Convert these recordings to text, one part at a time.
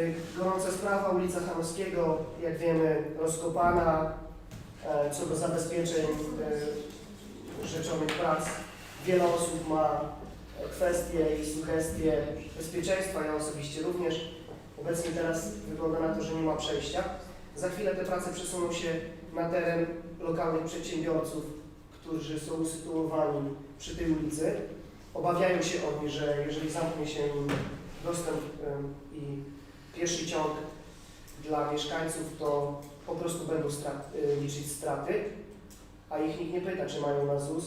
Y, Gorąca sprawa, ulica Chanowskiego, jak wiemy, rozkopana. E, Co do zabezpieczeń y, rzeczonych prac, wiele osób ma e, kwestie i sugestie bezpieczeństwa, ja osobiście również. Obecnie teraz wygląda na to, że nie ma przejścia. Za chwilę te prace przesuną się na teren lokalnych przedsiębiorców, którzy są usytuowani przy tej ulicy. Obawiają się oni, że jeżeli zamknie się dostęp i pierwszy ciąg dla mieszkańców, to po prostu będą strat- y, liczyć straty, a ich nikt nie pyta, czy mają na ZUS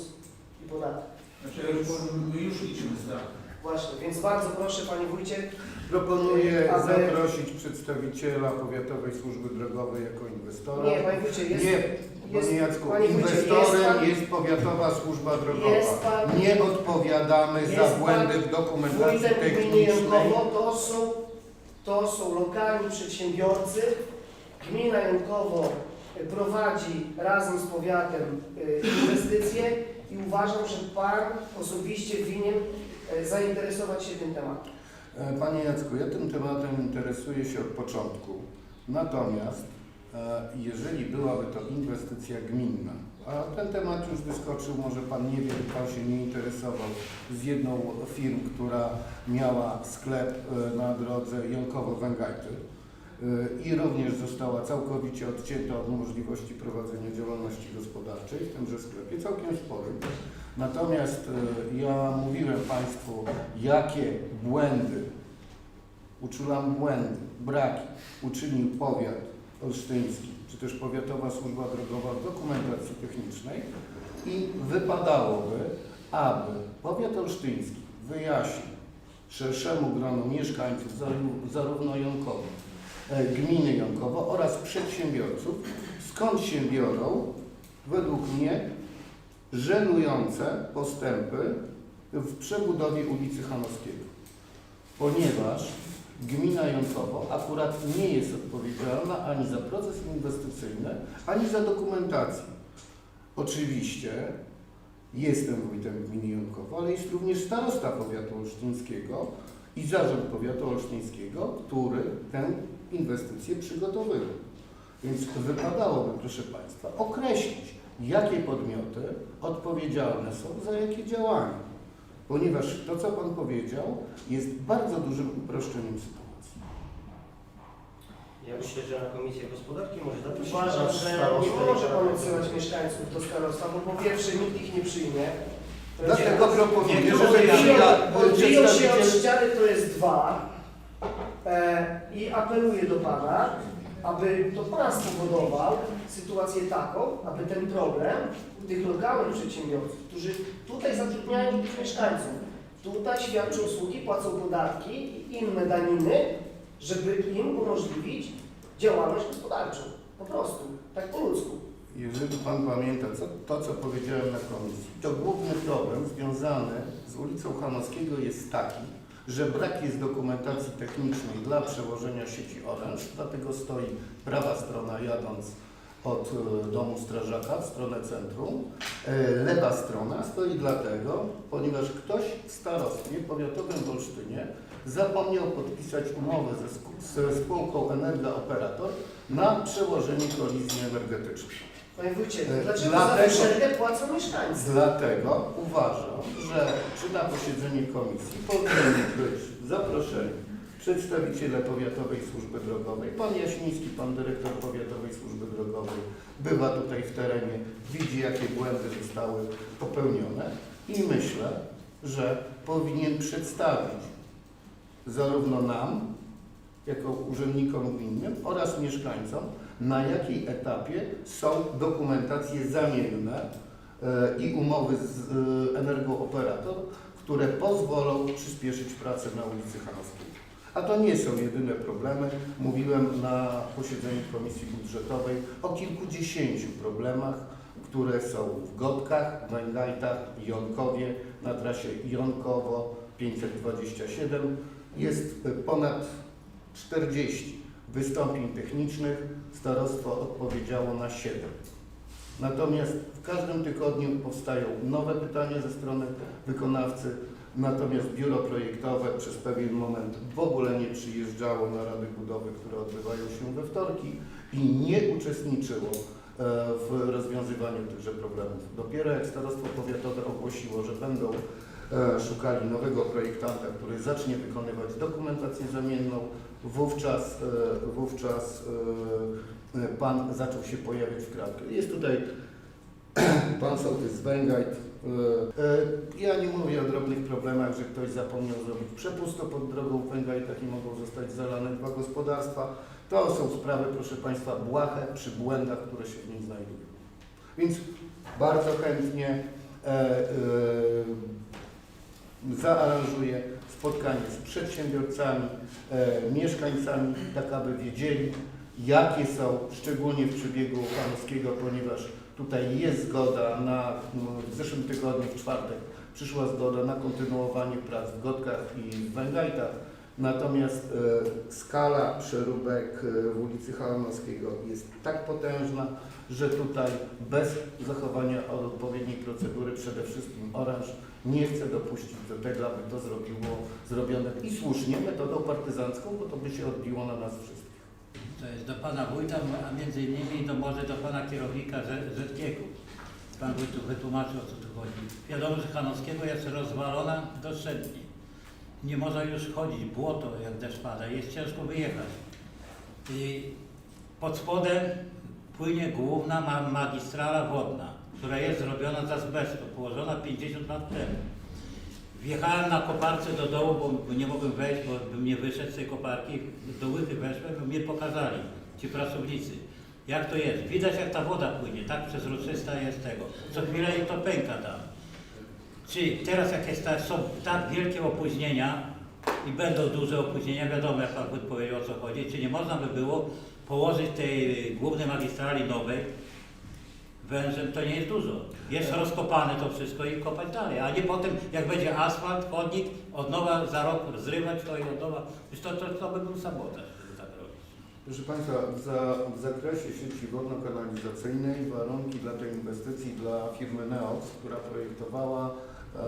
i podatek. Znaczy, ja już, my już liczymy straty. Właśnie, więc bardzo proszę Panie Wójcie, Proponuję Aby- zaprosić przedstawiciela Powiatowej Służby Drogowej jako inwestora. nie Panie Wójcie, jest, Nie, jest, Panie Jacku, Panie Wójcie, jest inwestorem pan- jest Powiatowa Służba Drogowa. Jest pan- Nie odpowiadamy jest za pan błędy w dokumentacji wójtem gminy technicznej. Jankowo to są, to są lokalni przedsiębiorcy. Gmina Jankowo y, prowadzi razem z powiatem y, inwestycje i uważam, że Pan osobiście winien y, zainteresować się tym tematem. E, Panie Jacku, ja tym tematem interesuję się od początku. Natomiast e, jeżeli byłaby to inwestycja gminna, a ten temat już wyskoczył, może Pan nie wie, Pan się nie interesował z jedną firm, która miała sklep e, na drodze Jankowo-Węgajty e, i również została całkowicie odcięta od możliwości prowadzenia działalności gospodarczej w tymże sklepie, całkiem sporym. Natomiast e, ja mówiłem Państwu, jakie błędy, uczulam błędy, braki uczynił powiat olsztyński, czy też Powiatowa Służba Drogowa dokumentacji technicznej i wypadałoby, aby powiat olsztyński wyjaśnił szerszemu gronu mieszkańców zaró- zarówno Jąkowa, e, gminy Jąkowo oraz przedsiębiorców, skąd się biorą, według mnie, żenujące postępy w przebudowie ulicy Chanowskiego. Ponieważ gmina Jąkowo akurat nie jest odpowiedzialna ani za proces inwestycyjny, ani za dokumentację. Oczywiście jestem wójtem gminy Jąkowo, ale jest również starosta powiatu olsztyńskiego i zarząd powiatu olsztyńskiego, który tę inwestycję przygotowywał. Więc wypadałoby, proszę Państwa, określić, jakie podmioty odpowiedzialne są za jakie działania. Ponieważ to, co Pan powiedział, jest bardzo dużym uproszczeniem sytuacji. Ja myślę, że na Komisję Gospodarki może zaprosić Uważam, że nie może Pan odsyłać mieszkańców do starostwa, bo po pierwsze nikt ich nie przyjmie. To jest Dlatego raz. proponuję, Niektórzy żeby odbiją- ja- Odbiją się od przedstawiciel- ściany, to jest dwa. E, I apeluję do Pana, aby to Pan spowodował sytuację taką, aby ten problem tych lokalnych przedsiębiorców, którzy tutaj zatrudniają mieszkańców, tutaj świadczą usługi, płacą podatki i inne daniny, żeby im umożliwić działalność gospodarczą. Po prostu, tak po ludzku. Jeżeli Pan pamięta co, to, co powiedziałem na komisji, to główny problem związany z ulicą Chanowskiego jest taki, że brak jest dokumentacji technicznej dla przełożenia sieci Orange, dlatego stoi prawa strona jadąc od e, domu strażaka w stronę centrum. E, Lewa strona stoi dlatego, ponieważ ktoś w starostwie powiatowym w Olsztynie zapomniał podpisać umowę ze, ze spółką Energa Operator na przełożenie kolizji energetycznej. Panie Wójcie, E, dlaczego dlatego- za uszczelkę płacą mieszkańcy? Dlatego uważam, że czy na posiedzenie komisji powinni być zaproszeni przedstawiciele Powiatowej Służby Drogowej. Pan Jaśmiński, pan dyrektor Powiatowej Służby Drogowej bywa tutaj w terenie, widzi jakie błędy zostały popełnione i myślę, że powinien przedstawić zarówno nam, jako urzędnikom gminnym oraz mieszkańcom, na jakiej etapie są dokumentacje zamienne e, i umowy z e, Energooperator, które pozwolą przyspieszyć pracę na ulicy Chanowskiej. A to nie są jedyne problemy. Mówiłem na posiedzeniu Komisji Budżetowej o kilkudziesięciu problemach, które są w Gotkach, Węgajtach, Jonkowie, na trasie Jonkowo 527. Jest e, ponad 40 wystąpień technicznych, starostwo odpowiedziało na 7. Natomiast w każdym tygodniu powstają nowe pytania ze strony wykonawcy, Natomiast biuro projektowe przez pewien moment w ogóle nie przyjeżdżało na rady budowy, które odbywają się we wtorki i nie uczestniczyło e, w rozwiązywaniu tychże problemów. Dopiero jak Starostwo Powiatowe ogłosiło, że będą szukali nowego projektanta, który zacznie wykonywać dokumentację zamienną, wówczas, e, wówczas e, e, pan zaczął się pojawiać w kratkę. Jest tutaj pan sołtys Węgajt. E, e, Ja nie mówię o drobnych problemach, że ktoś zapomniał zrobić przepusto pod drogą w Węgajtach i mogą zostać zalane dwa gospodarstwa. To są sprawy, proszę Państwa, błahe przy błędach, które się w nim znajdują. Więc bardzo chętnie e, e, zaaranżuję spotkanie z przedsiębiorcami, e, mieszkańcami, tak aby wiedzieli, jakie są, szczególnie w przebiegu panowskiego, ponieważ tutaj jest zgoda na, no, w zeszłym tygodniu, w czwartek, przyszła zgoda na kontynuowanie prac w Gotkach i w Węgajtach. Natomiast e, skala przeróbek e, w ulicy Halanowskiego jest tak potężna, że tutaj bez zachowania odpowiedniej procedury przede wszystkim oręż nie chce dopuścić do tego, aby to zrobiło, zrobione i słusznie metodą partyzancką, bo to by się odbiło na nas wszystkich. To jest do pana wójta, a między innymi to może do pana kierownika Zetkiego. Pan wójt wytłumaczył o co tu chodzi. Wiadomo, że Chanowskiego jest rozwalona doszczętnie. Nie można już chodzić, błoto jak deszcz pada, jest ciężko wyjechać. I pod spodem płynie główna ma- magistrala wodna, która jest zrobiona z azbestu, położona 50 lat temu. Wjechałem na koparce do dołu, bo nie mogłem wejść, bo bym nie wyszedł z tej koparki. Do łychy weszłem, bo mnie pokazali ci pracownicy. Jak to jest? Widać jak ta woda płynie, tak przezroczysta jest tego. Co chwilę to pęka tam. Czy teraz jak jest ta, są tak wielkie opóźnienia i będą duże opóźnienia, wiadomo jak Pan powiedział o co chodzi, czy nie można by było położyć tej głównej magistrali nowej wężem, to nie jest dużo. Jest rozkopane to wszystko i kopać dalej, a nie potem jak będzie asfalt, chodnik, od nowa za rok zrywać to i od nowa, to, to, to by był sabotaż, żeby tak robić. Proszę Państwa, za, w zakresie sieci wodno-kanalizacyjnej warunki dla tej inwestycji dla firmy NEOX, która projektowała, e,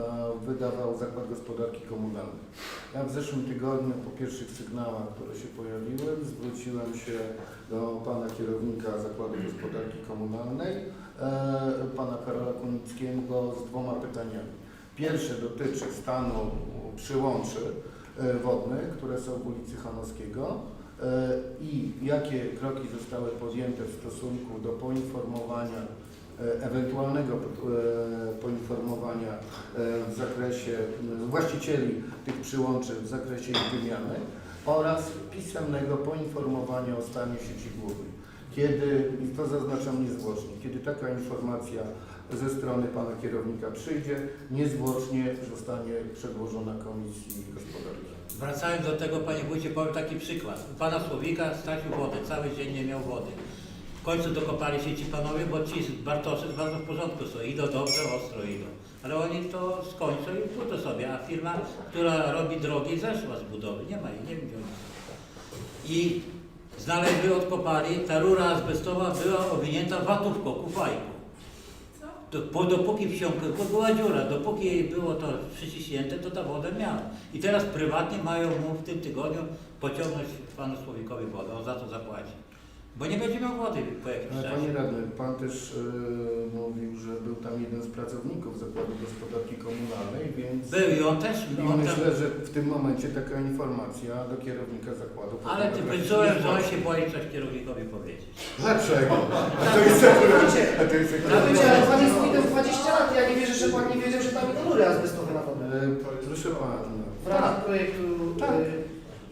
wydawał Zakład Gospodarki Komunalnej. Ja w zeszłym tygodniu po pierwszych sygnałach, które się pojawiły, zwróciłem się do Pana Kierownika Zakładu Gospodarki Komunalnej, Pana Karola Kunickiego z dwoma pytaniami. Pierwsze dotyczy stanu przyłączy e, wodnych, które są w ulicy Hanowskiego e, i jakie kroki zostały podjęte w stosunku do poinformowania, e, ewentualnego e, poinformowania e, w zakresie m, właścicieli tych przyłączy w zakresie ich wymiany oraz pisemnego poinformowania o stanie sieci głównej. Kiedy, i to zaznaczam niezwłocznie, kiedy taka informacja ze strony Pana Kierownika przyjdzie, niezwłocznie zostanie przedłożona Komisji Gospodarki. Wracając do tego, panie wójcie, powiem taki przykład. U pana Słowika stracił wodę, cały dzień nie miał wody. W końcu dokopali się ci panowie, bo ci z Bartoszy bardzo w porządku są, idą dobrze, ostro idą. Ale oni to skończą i pójdą sobie, a firma, która robi drogi, zeszła z budowy, nie ma jej, nie wiem. I znaleźli, odkopali, ta rura azbestowa była owinięta watówką, kufajką. To, bo dopóki wsiąkł, bo była dziura, dopóki było to przyciśnięte, to ta wodę miała. I teraz prywatnie mają mu w tym tygodniu pociągnąć panu Słowikowi wodę, on za to zapłaci. Bo nie będzie miał wody po jakimś Ale czasie. Panie Radny, Pan też e, mówił, że był tam jeden z pracowników Zakładu Gospodarki Komunalnej, więc Był i on też, i on tam, myślę, że w tym momencie taka informacja do kierownika zakładu ale ty powinna trafić wyczułem, że on się boi coś kierownikowi powiedzieć. Dlaczego? A to jest akurat... A to jest Ja akurat... ale Pan jest widzem 20 lat, ja nie wierzę, że Pan nie wiedział, że tam idą rury azbestowe na wodę. E, Proszę Pana, W ramach projektu Tak.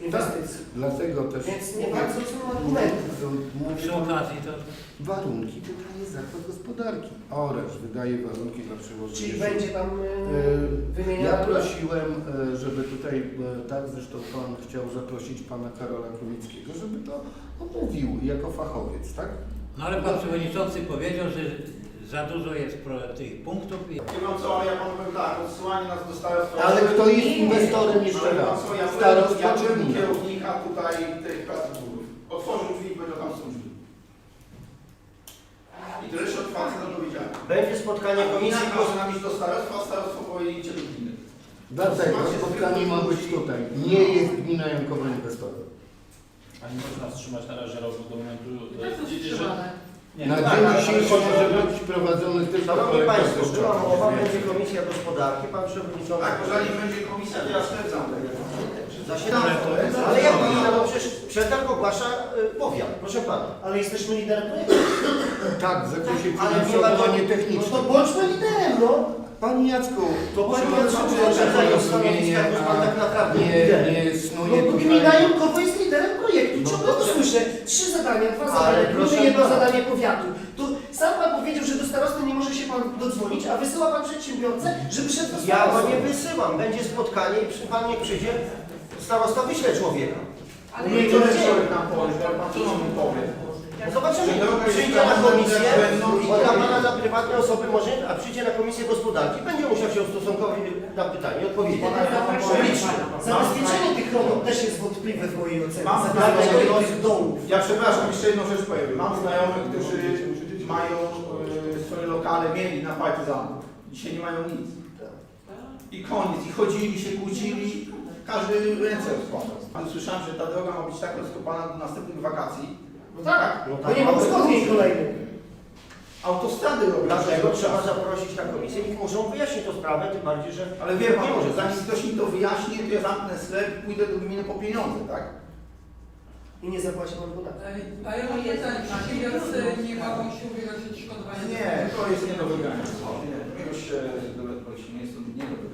Inwestycji. dlatego też... Więc nie bardzo są argumenty. Przy okazji to warunki wydaje Zakład Gospodarki. Oręż wydaje warunki dla przełożenia. Czyli będzie tam y, E, wymieniana... Ja prosiłem, e, żeby tutaj, e, tak zresztą Pan chciał zaprosić Pana Karola Kunickiego, żeby to omówił jako fachowiec, tak? No ale pan przewodniczący powiedział, że za dużo jest pro, tych punktów i Wie pan co, ale ja panu powiem tak, odsyłanie nas do starostwa... Ale kto jest Nie. inwestorem jeszcze raz? co, ja czy byłem gmina? kierownika tutaj tych prac budów. Otworzył drzwi i powiedział tam są drzwi. I tyle się od faceta dowiedziałem. Będzie spotkanie A gmina komisji każe nam iść do starostwa, a starostwo powie idźcie do gminy. Dlatego spotkanie ma być tutaj. Nie jest gmina Jankowa inwestorem. A nie można wstrzymać na razie roku do momentu... Tak są że- wstrzymane. Nie, Na tak, dzień ale- dzisiejszy może być prowadzony tylko Szanowni projekt Państwo, była dotyczący mowa, będzie Komisja Gospodarki, Pan Przewodniczący... Tak, bo zanim będzie komisja, to ja stwierdzam tak. Zasiadamy. Ale jak gmina, no przecież przetarg ogłasza y, powiat, proszę Pana. Ale jesteśmy liderem projektu. Tak, w zakresie Ale nie finansowania ma- No technicznego. to bądźmy liderem, no. Panie Jacku, To Jacku, zobaczyć, proszę jak zająć porozumienie, stanowisko, jak Pan tak naprawdę nie, liderem. nie No snuje bo tutaj. gmina Jankowo jest liderem projektu. No Ciągle to dobrze. słyszę. Trzy zadania, dwa Ale zadania, proszę gminy, jedno pana. zadanie powiatu. To sam Pan powiedział, że do starosty nie może się Pan dodzwonić, a wysyła Pan przedsiębiorcę, żeby szedł do Ja starosty. go nie wysyłam, będzie spotkanie i przy- Pan niech przyjdzie, starosta wyśle człowieka. Ale Nie, to jest człowiek nam powie, pan co nam powie? No Zobaczymy, Czy droga jest przyjdzie na komisję, będą i bo dla. Pana na prywatne osoby może, a przyjdzie na komisję gospodarki, będzie musiał się ustosunkować na pytanie odpowiedzieć. Publicznie. Zabezpieczenie rodów też jest wątpliwe w mojej ocenie. Mam Zabezpieczenie znajomych- tych dołów. Ja przepraszam, jeszcze jedną rzecz powiem. Mam znajomych, którzy mają e, swoje lokale, mieli na partyzantu. Dzisiaj nie mają nic. I koniec. I chodzili się, kłócili. Każdy ręce rozkładał. Słyszałem, że ta droga ma być tak rozkopana do następnych wakacji. No tak, No bo nie ma ale- uzgodnień kolejnych. Autostrady robią. Dlatego trzeba zaprosić na komisję i muszą wyjaśnić tę sprawę, tym bardziej, że Ale wie pan, nie może. zanim ktoś mi to wyjaśni, to ja zamknę sklep i pójdę do gminy po pieniądze, tak? I nie zapłaci Pan podatku. A ja mam pytanie, przedsiębiorcy nie mogą się ubiegać o odszkodowanie? Nie, to jest nie do wygrania. Nie, to się, nie jest to nie do wygrania.